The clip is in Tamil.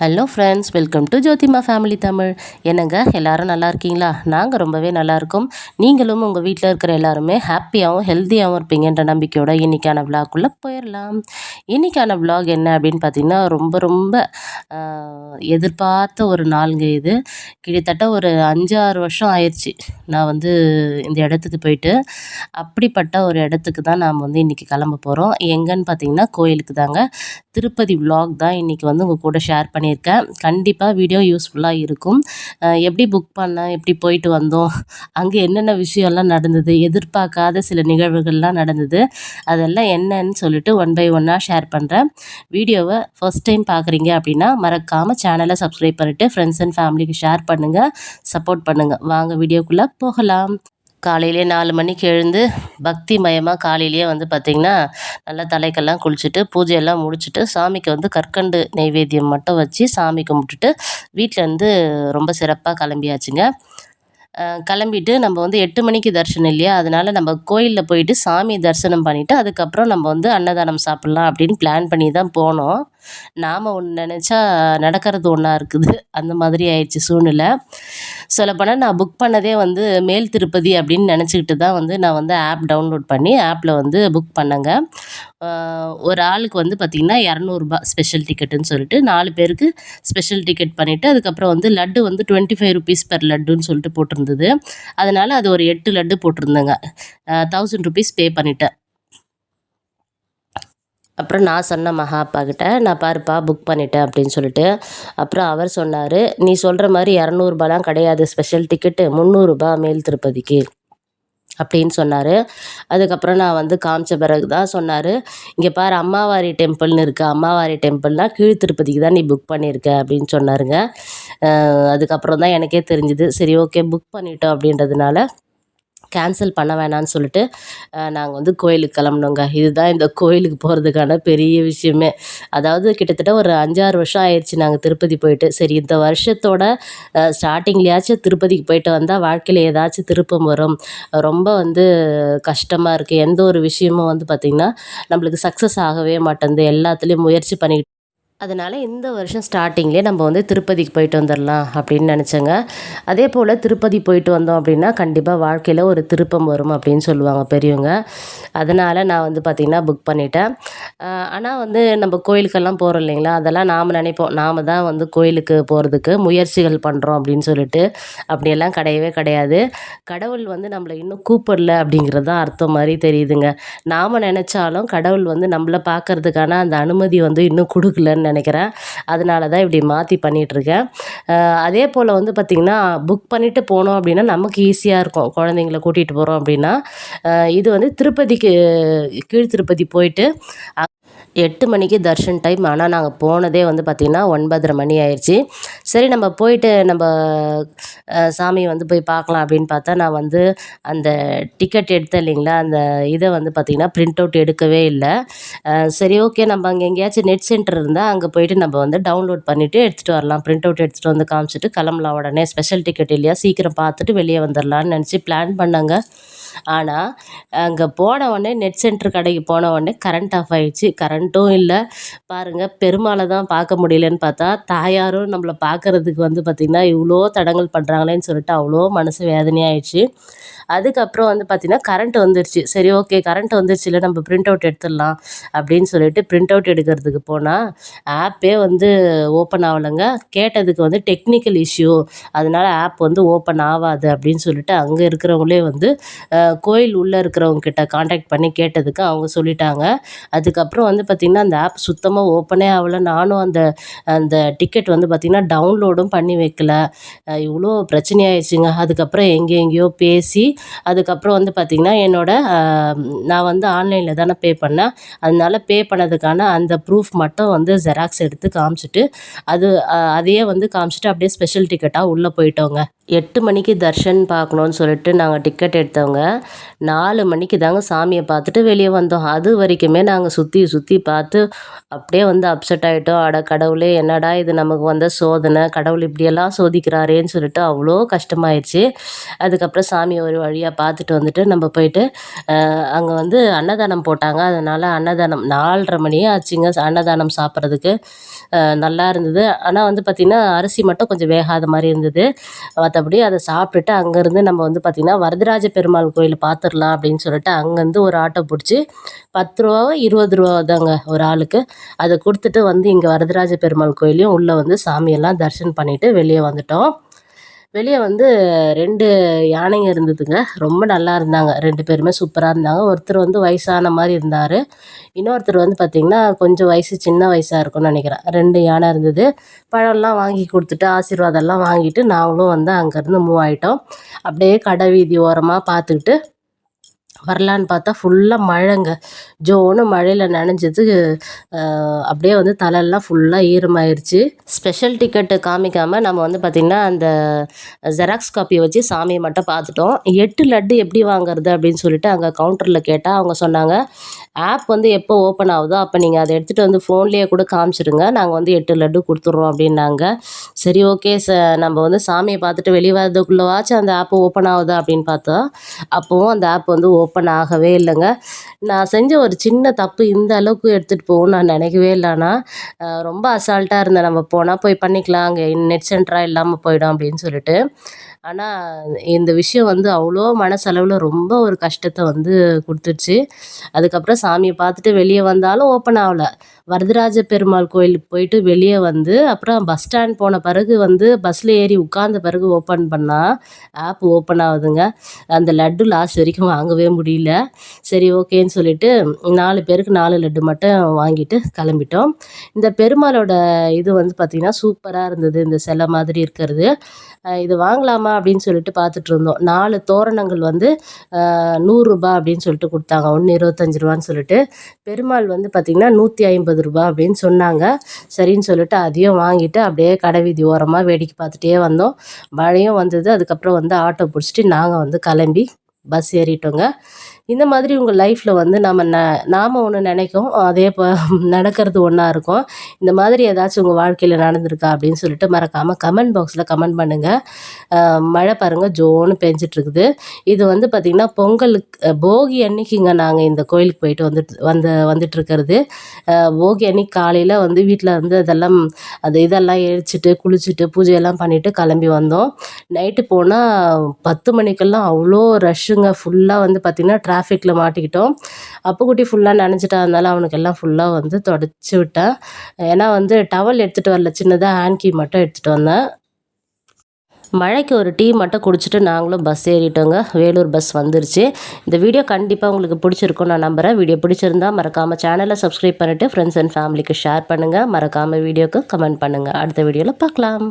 Hello friends welcome to Jothima family Tamil என்னங்க எல்லோரும் நல்லா இருக்கீங்களா? நாங்கள் ரொம்பவே நல்லாயிருக்கோம் நீங்களும் உங்கள் வீட்டில் இருக்கிற எல்லாருமே ஹாப்பியாகவும் ஹெல்த்தியாகவும் இருப்பீங்கன்ற நம்பிக்கையோட இன்றைக்கான விலாக்குள்ளே போயிடலாம் இன்றைக்கான விலாக் என்ன அப்படின்னு பார்த்தீங்கன்னா ரொம்ப ரொம்ப எதிர்பார்த்த ஒரு நாளுங்க இது. கிட்டத்தட்ட ஒரு அஞ்சு ஆறு வருஷம் ஆயிடுச்சு நான் வந்து இந்த இடத்துக்கு போயிட்டு. அப்படிப்பட்ட ஒரு இடத்துக்கு தான் நாம் வந்து இன்றைக்கி கிளம்ப போகிறோம் எங்கன்னு பார்த்தீங்கன்னா கோயிலுக்கு தாங்க. திருப்பதி விலாக் தான் இன்றைக்கி வந்து உங்கள் கூட ஷேர் பண்ணியிருக்கேன். கண்டிப்பாக வீடியோ யூஸ்ஃபுல்லாக இருக்கும். எப்படி புக் பண்ணேன் எப்படி போயிட்டு வந்தோம் அங்கே என்னென்ன விஷயம்லாம் நடந்தது எதிர்பார்க்காத சில நிகழ்வுகள்லாம் நடந்தது அதெல்லாம் என்னன்னு சொல்லிட்டு ஒன் பை ஒன்னாக ஷேர் பண்ணுறேன் வீடியோவை ஃபர்ஸ்ட் டைம் பார்க்குறீங்க அப்படின்னா மறக்காமல் சேனலை சப்ஸ்கிரைப் பண்ணிவிட்டு ஃப்ரெண்ட்ஸ் அண்ட் ஃபேமிலிக்கு ஷேர் பண்ணுங்கள் சப்போர்ட் பண்ணுங்கள் வாங்க வீடியோக்குள்ளே போகலாம். காலையிலே நாலு மணிக்கு எழுந்து பக்தி மயமாக காலையிலேயே வந்து பார்த்திங்கன்னா நல்லா தலைக்கெல்லாம் குளிச்சுட்டு பூஜையெல்லாம் முடிச்சுட்டு சாமிக்கு வந்து கற்கண்டு நெய்வேத்தியம் மட்டும் வச்சு சாமி கும்பிட்டுட்டு வீட்டிலேருந்து ரொம்ப சிறப்பாக கிளம்பியாச்சுங்க. கிளம்பிட்டு நம்ம வந்து எட்டு மணிக்கு தரிசனம் இல்லையா? அதனால் நம்ம கோயிலில் போயிட்டு சாமி தரிசனம் பண்ணிவிட்டு அதுக்கப்புறம் நம்ம வந்து அன்னதானம் சாப்பிட்லாம் அப்படின்னு பிளான் பண்ணி தான் போனோம். நாம் ஒன்று நினச்சா நடக்கிறது ஒன்றா இருக்குது. அந்த மாதிரி ஆயிடுச்சு சூழ்நிலை. சொல்லப்போனால் நான் புக் பண்ணதே வந்து மேல் திருப்பதி அப்படின்னு நினச்சிக்கிட்டு தான் வந்து நான் வந்து ஆப் டவுன்லோட் பண்ணி ஆப்பில் வந்து புக் பண்ணேங்க. ஒரு ஆளுக்கு வந்து பார்த்திங்கன்னா இரநூறுபா ஸ்பெஷல் டிக்கெட்டுன்னு சொல்லிட்டு நாலு பேருக்கு ஸ்பெஷல் டிக்கெட் பண்ணிவிட்டு அதுக்கப்புறம் வந்து லட்டு வந்து டுவெண்ட்டி ஃபைவ் ருபீஸ் பெர் லட்டுன்னு சொல்லிட்டு போட்டிருந்தது. அதனால் அது ஒரு எட்டு லட்டு போட்டிருந்தேங்க. தௌசண்ட் ருபீஸ் பே பண்ணிட்டேன். அப்புறம் நான் சொன்ன மகா கிட்ட நான் பாருப்பா புக் பண்ணிட்டேன் அப்படின்னு சொல்லிட்டு அப்புறம் அவர் சொன்னார் நீ சொல்கிற மாதிரி இரநூறுபாலாம் கிடையாது ஸ்பெஷல் டிக்கெட்டு முந்நூறுரூபா மேல் திருப்பதிக்கு அப்படின்னு சொன்னார். அதுக்கப்புறம் நான் வந்து காமிச்ச பிறகு தான் சொன்னார் இங்கே பாரு அம்மாவாரி டெம்பிள்னு இருக்குது அம்மாவாரி டெம்பிள்னால் கீழ் திருப்பதிக்கு தான் நீ புக் பண்ணியிருக்க அப்படின்னு சொன்னாருங்க. அதுக்கப்புறம் தான் எனக்கே தெரிஞ்சுது சரி ஓகே புக் பண்ணிட்டோம் அப்படின்றதுனால கேன்சல் பண்ண வேணாம்னு சொல்லிட்டு நாங்கள் வந்து கோயிலுக்கு கிளம்புனோங்க. இதுதான் இந்த கோயிலுக்கு போகிறதுக்கான பெரிய விஷயமே. அதாவது கிட்டத்தட்ட ஒரு அஞ்சாறு வருஷம் ஆயிடுச்சு நாங்கள் திருப்பதி போயிட்டு. சரி இந்த வருஷத்தோட ஸ்டார்டிங்லேயாச்சும் திருப்பதிக்கு போயிட்டு வந்தால் வாழ்க்கையில் ஏதாச்சும் திருப்பம் வரும். ரொம்ப வந்து கஷ்டமாக இருக்குது எந்த ஒரு விஷயமும் வந்து பார்த்திங்கன்னா நம்மளுக்கு சக்ஸஸ் ஆகவே மாட்டேங்குது. எல்லாத்துலேயும் முயற்சி பண்ணிக்கிட்டு அதனால் இந்த வருஷம் ஸ்டார்டிங்லேயே நம்ம வந்து திருப்பதிக்கு போயிட்டு வந்துடலாம் அப்படின்னு நினச்சேங்க. அதே போல் திருப்பதி போயிட்டு வந்தோம் அப்படின்னா கண்டிப்பாக வாழ்க்கையில் ஒரு திருப்பம் வரும் அப்படின்னு சொல்லுவாங்க பெரியவங்க. அதனால் நான் வந்து பார்த்திங்கன்னா புக் பண்ணிட்டேன். ஆனால் வந்து நம்ம கோயிலுக்கெல்லாம் போகிறோம் இல்லைங்களா? அதெல்லாம் நாம் நினைப்போம். நாம் தான் வந்து கோயிலுக்கு போகிறதுக்கு முயற்சிகள் பண்ணுறோம் அப்படின்னு சொல்லிட்டு. அப்படியெல்லாம் கிடையவே கிடையாது. கடவுள் வந்து நம்மளை இன்னும் கூப்பிடல அப்படிங்கிறது தான் அர்த்தம் மாதிரி தெரியுதுங்க. நாம் நினச்சாலும் கடவுள் வந்து நம்மளை பார்க்கறதுக்கான அந்த அனுமதி வந்து இன்னும் கொடுக்கலன்னு நினைக்கிறேன். அதனால தான் இப்படி மாற்றி பண்ணிகிட்ருக்கேன் அதே போல் வந்து பார்த்திங்கன்னா புக் பண்ணிவிட்டு போனோம் அப்படின்னா நமக்கு ஈஸியாக இருக்கும். குழந்தைங்கள கூட்டிகிட்டு போகிறோம் அப்படின்னா. இது வந்து திருப்பதிக்கு கீழ் திருப்பதி போயிட்டு எட்டு மணிக்கு தர்ஷன் டைம் ஆனால் நாங்கள் போனதே வந்து பார்த்திங்கன்னா ஒன்பதரை மணி ஆயிடுச்சு சரி நம்ம போயிட்டு நம்ம சாமியை வந்து போய் பார்க்கலாம் அப்படின்னு பார்த்தா நான் வந்து அந்த டிக்கெட் எடுத்தேன் இல்லைங்களா? அந்த இதை வந்து பார்த்திங்கன்னா பிரிண்ட் அவுட் எடுக்கவே இல்லை. சரி ஓகே நம்ம அங்கே எங்கேயாச்சும் நெட் சென்டர் இருந்தால் அங்கே போயிட்டு நம்ம வந்து டவுன்லோட் பண்ணிவிட்டு எடுத்துகிட்டு வரலாம். பிரிண்ட் அவுட் எடுத்துகிட்டு வந்து காமிச்சிட்டு கிளம்பலாம் உடனே. ஸ்பெஷல் டிக்கெட் இல்லையா? சீக்கிரம் பார்த்துட்டு வெளியே வந்துடலான்னு நினச்சி பிளான் பண்ணாங்க. ஆனால் அங்கே போன உடனே நெட் சென்டர் கடைக்கு போன உடனே கரண்ட் ஆஃப் ஆகிடுச்சு கரண்ட்டும் இல்லை. பாருங்கள் பெருமாளை தான் பார்க்க முடியலன்னு பார்த்தா தாயாரும் நம்மளை பார்க்க பார்க்குறதுக்கு வந்து பார்த்திங்கன்னா இவ்வளோ தடங்கல் பண்ணுறாங்களேன்னு சொல்லிட்டு அவ்வளோ மனசு வேதனையாயிடுச்சு. அதுக்கப்புறம் வந்து பார்த்திங்கன்னா கரண்ட் வந்துடுச்சு சரி ஓகே கரண்ட் வந்துடுச்சு இல்லை நம்ம பிரிண்ட் அவுட் எடுத்துடலாம் அப்படின்னு சொல்லிட்டு பிரிண்ட் அவுட் எடுக்கிறதுக்கு போனால் ஆப்பே வந்து ஓப்பன் ஆகலைங்க. கேட்டதுக்கு வந்து டெக்னிக்கல் இஷ்யூ அதனால் ஆப் வந்து ஓப்பன் ஆகாது அப்படின்னு சொல்லிட்டு அங்கே இருக்கிறவங்களே வந்து கோயில் உள்ளே இருக்கிறவங்க கிட்ட காண்டாக்ட் பண்ணி கேட்டதுக்கு அவங்க சொல்லிட்டாங்க. அதுக்கப்புறம் வந்து பார்த்திங்கன்னா அந்த ஆப் சுத்தமாக ஓப்பனே ஆகலை. நானும் அந்த அந்த டிக்கெட் வந்து பார்த்திங்கன்னா டவுன்லோடும் பண்ணி வைக்கல. இவ்வளோ பிரச்சனையாயிடுச்சுங்க. அதுக்கப்புறம் எங்கே எங்கேயோ பேசி அதுக்கப்புறம் வந்து பார்த்திங்கன்னா என்னோடய நான் வந்து ஆன்லைனில் தானே பே பண்ணேன். அதனால பே பண்ணதுக்கான அந்த ப்ரூஃப் மட்டும் வந்து ஜெராக்ஸ் எடுத்து காமிச்சிட்டு அது அதையே வந்து காமிச்சிட்டு அப்படியே ஸ்பெஷல் டிக்கெட்டாக உள்ளே போயிட்டோங்க. எட்டு மணிக்கு தர்ஷன் பார்க்கணுன்னு சொல்லிட்டு நாங்கள் டிக்கெட் எடுத்தவங்க. நாலு மணிக்கு தாங்க சாமியை பார்த்துட்டு வெளியே வந்தோம். அது வரைக்குமே நாங்கள் சுற்றி சுற்றி பார்த்து அப்படியே வந்து அப்செட் ஆகிட்டோம் அட கடவுளே என்னடா இது நமக்கு வந்த சோதனை? கடவுள் இப்படியெல்லாம் சோதிக்கிறாரேன்னு சொல்லிட்டு அவ்வளோ கஷ்டமாயிடுச்சு அதுக்கப்புறம் சாமியை ஒரு வழியாக பார்த்துட்டு வந்துட்டு நம்ம போயிட்டு அங்கே வந்து அன்னதானம் போட்டாங்க. அதனால் அன்னதானம் நாலரை மணியே ஆச்சுங்க அன்னதானம் சாப்பிட்றதுக்கு. நல்லா இருந்தது. ஆனால் வந்து பார்த்திங்கன்னா அரிசி மட்டும் கொஞ்சம் வேகாத மாதிரி இருந்தது. மற்றபடி அதை சாப்பிட்டுட்டு அங்கேருந்து நம்ம வந்து பார்த்திங்கன்னா வரதராஜ பெருமாள் கோயில் பார்த்துடலாம் அப்படின்னு சொல்லிட்டு அங்கேருந்து ஒரு ஆட்டோ பிடிச்சி பத்து ரூபாவோ இருபது ரூபா தாங்க ஒரு ஆளுக்கு. அதை கொடுத்துட்டு வந்து இங்கே வரதராஜ பெருமாள் கோயிலையும் உள்ளே வந்து சாமியெல்லாம் தரிசனம் பண்ணிவிட்டு வெளியே வந்துட்டோம். வெளியே வந்து ரெண்டு யானைங்க இருந்ததுங்க. ரொம்ப நல்லா இருந்தாங்க. ரெண்டு பேருமே சூப்பராக இருந்தாங்க. ஒருத்தர் வந்து வயசான மாதிரி இருந்தார். இன்னொருத்தர் வந்து பார்த்திங்கன்னா கொஞ்சம் வயசு சின்ன வயசாக இருக்கும்னு நினைக்கிறேன். ரெண்டு யானை இருந்தது. பழம்லாம் வாங்கி கொடுத்துட்டு ஆசீர்வாதம்லாம் வாங்கிட்டு நாங்களும் வந்து அங்கேருந்து மூவ் ஆகிட்டோம் அப்படியே கடை வீதி ஓரமாக பார்த்துக்கிட்டு வரலான்னு பார்த்தா ஃபுல்லாக மழைங்க. ஜோன்னு மழையில் நனைஞ்சது அப்படியே வந்து தலையெல்லாம் ஃபுல்லாக ஈரமாயிருச்சு. ஸ்பெஷல் டிக்கெட்டு காமிக்காமல் நம்ம வந்து பார்த்திங்கன்னா அந்த ஜெராக்ஸ் காப்பியை வச்சு சாமியை மட்டும் பார்த்துட்டோம். எட்டு லட்டு எப்படி வாங்குறது அப்படின்னு சொல்லிட்டு அங்கே கவுண்டரில் கேட்டால் அவங்க சொன்னாங்க ஆப் வந்து எப்போ ஓப்பன் ஆகுதோ அப்போ நீங்கள் அதை எடுத்துகிட்டு வந்து ஃபோன்லேயே கூட காமிச்சிடுங்க நாங்கள் வந்து எட்டு லட்டு கொடுத்துட்றோம் அப்படின்னாங்க. சரி ஓகே ச நம்ம வந்து சாமியை பார்த்துட்டு வெளியே வரதுக்குள்ளவாச்சும் அந்த ஆப் ஓப்பன் ஆகுதா அப்படின்னு பார்த்தோம் அப்போவும் அந்த ஆப் வந்து ஓப்பன் ஓப்பன் ஆகவே இல்லைங்க. நான் செஞ்ச ஒரு சின்ன தப்பு இந்த அளவுக்கு எடுத்துகிட்டு போகும் நான் நினைக்கவே இல்லைனா ரொம்ப அசால்ட்டாக இருந்தேன். நம்ம போனால் போய் பண்ணிக்கலாம். அங்கே நெட் சென்டராக இல்லாமல் போயிடும் அப்படின்னு சொல்லிட்டு. ஆனால் இந்த விஷயம் வந்து அவ்வளோ மனசளவில் ரொம்ப ஒரு கஷ்டத்தை வந்து கொடுத்துருச்சு அதுக்கப்புறம் சாமியை பார்த்துட்டு வெளியே வந்தாலும் ஓப்பன் ஆகலை. வரதராஜ பெருமாள் கோயிலுக்கு போயிட்டு வெளியே வந்து அப்புறம் பஸ் ஸ்டாண்ட் போன பிறகு வந்து பஸ்ஸில் ஏறி உட்கார்ந்த பிறகு ஓப்பன் பண்ணால் ஆப் ஓப்பன் ஆகுதுங்க. அந்த லட்டு லாஸ்ட் வரைக்கும் வாங்கவே முடியல. சரி ஓகேன்னு சொல்லிட்டு நாலு பேருக்கு நாலு லட்டு மட்டும் வாங்கிட்டு கிளம்பிட்டோம். இந்த பெருமாளோட இது வந்து பார்த்திங்கன்னா சூப்பராக இருந்தது இந்த சிலை மாதிரி இருக்கிறது. இது வாங்கலாமா அப்படின்னு சொல்லிட்டு பார்த்துட்டு இருந்தோம். நாலு தோரணங்கள் வந்து நூறுரூபா அப்படின்னு சொல்லிட்டு கொடுத்தாங்க. ஒன்று இருபத்தஞ்சி ரூபான்னு சொல்லிட்டு. பெருமாள் வந்து பார்த்திங்கன்னா நூற்றி ஐம்பது ரூபா அப்படின்னு சொன்னாங்க. சரின்னு சொல்லிட்டு அதையும் வாங்கிட்டு அப்படியே கடை வீதி ஓரமாக வேடிக்கை பார்த்துட்டே வந்தோம். மழையும் வந்தது. அதுக்கப்புறம் வந்து ஆட்டோ பிடிச்சிட்டு நாங்கள் வந்து கிளம்பி பஸ் ஏறிட்டோங்க. இந்த மாதிரி உங்கள் லைஃப்பில் வந்து நம்ம ந நாம் ஒன்று நினைக்கும் அதே இப்போ நடக்கிறது ஒன்றா இருக்கும். இந்த மாதிரி ஏதாச்சும் உங்கள் வாழ்க்கையில் நடந்திருக்கா அப்படின்னு சொல்லிட்டு மறக்காமல் கமெண்ட் பாக்ஸில் கமெண்ட் பண்ணுங்கள் மழை பாருங்கள் ஜோன்னு பெஞ்சிட்ருக்குது இது வந்து பார்த்திங்கன்னா பொங்கலுக்கு போகி அன்னைக்குங்க நாங்கள் இந்த கோயிலுக்கு போயிட்டு வந்துட்டு வந்து வந்துட்டுருக்கிறது போகி அன்னைக்கு காலையில் வந்து வீட்டில் வந்து அதெல்லாம் அது இதெல்லாம் எரிச்சிட்டு குளிச்சுட்டு பூஜையெல்லாம் பண்ணிவிட்டு கிளம்பி வந்தோம். நைட்டு போனால் பத்து மணிக்கெல்லாம் அவ்வளோ ரஷ்ஷுங்க ஃபுல்லாக வந்து பார்த்திங்கன்னா டிராஃபிக்கில் மாட்டிக்கிட்டோம். அப்புக்குட்டி ஃபுல்லாக நினச்சிட்டா இருந்தாலும் அவனுக்கு எல்லாம் ஃபுல்லாக வந்து தொடச்சி விட்டேன். ஏன்னா வந்து டவல் எடுத்துகிட்டு வரல சின்னதாக ஹேண்ட்கி மட்டும் எடுத்துகிட்டு வந்தேன். மழைக்கு ஒரு டீ மட்டும் குடிச்சிட்டு நாங்களும் பஸ் ஏறிட்டோங்க. வேலூர் பஸ் வந்துருச்சு. இந்த வீடியோ கண்டிப்பாக உங்களுக்கு பிடிச்சிருக்கும் நான் நம்புகிறேன் வீடியோ பிடிச்சிருந்தா மறக்காமல் சேனலை சப்ஸ்கிரைப் பண்ணிவிட்டு ஃப்ரெண்ட்ஸ் அண்ட் ஃபேமிலிக்கு ஷேர் பண்ணுங்கள் மறக்காமல் வீடியோக்கு கமெண்ட் பண்ணுங்கள் அடுத்த வீடியோவில் பார்க்கலாம்.